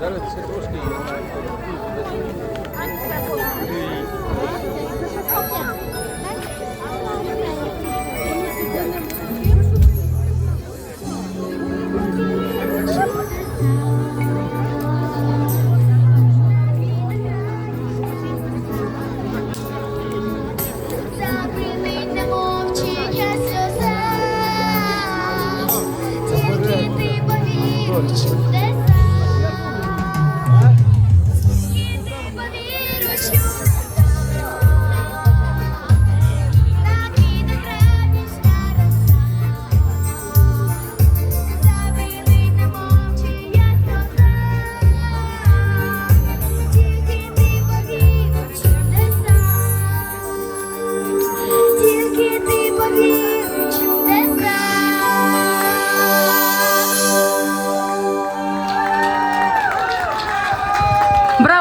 Зараз ще трошки. Sure, sure.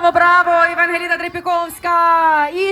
Браво, браво! Євангеліна Трепіковська! І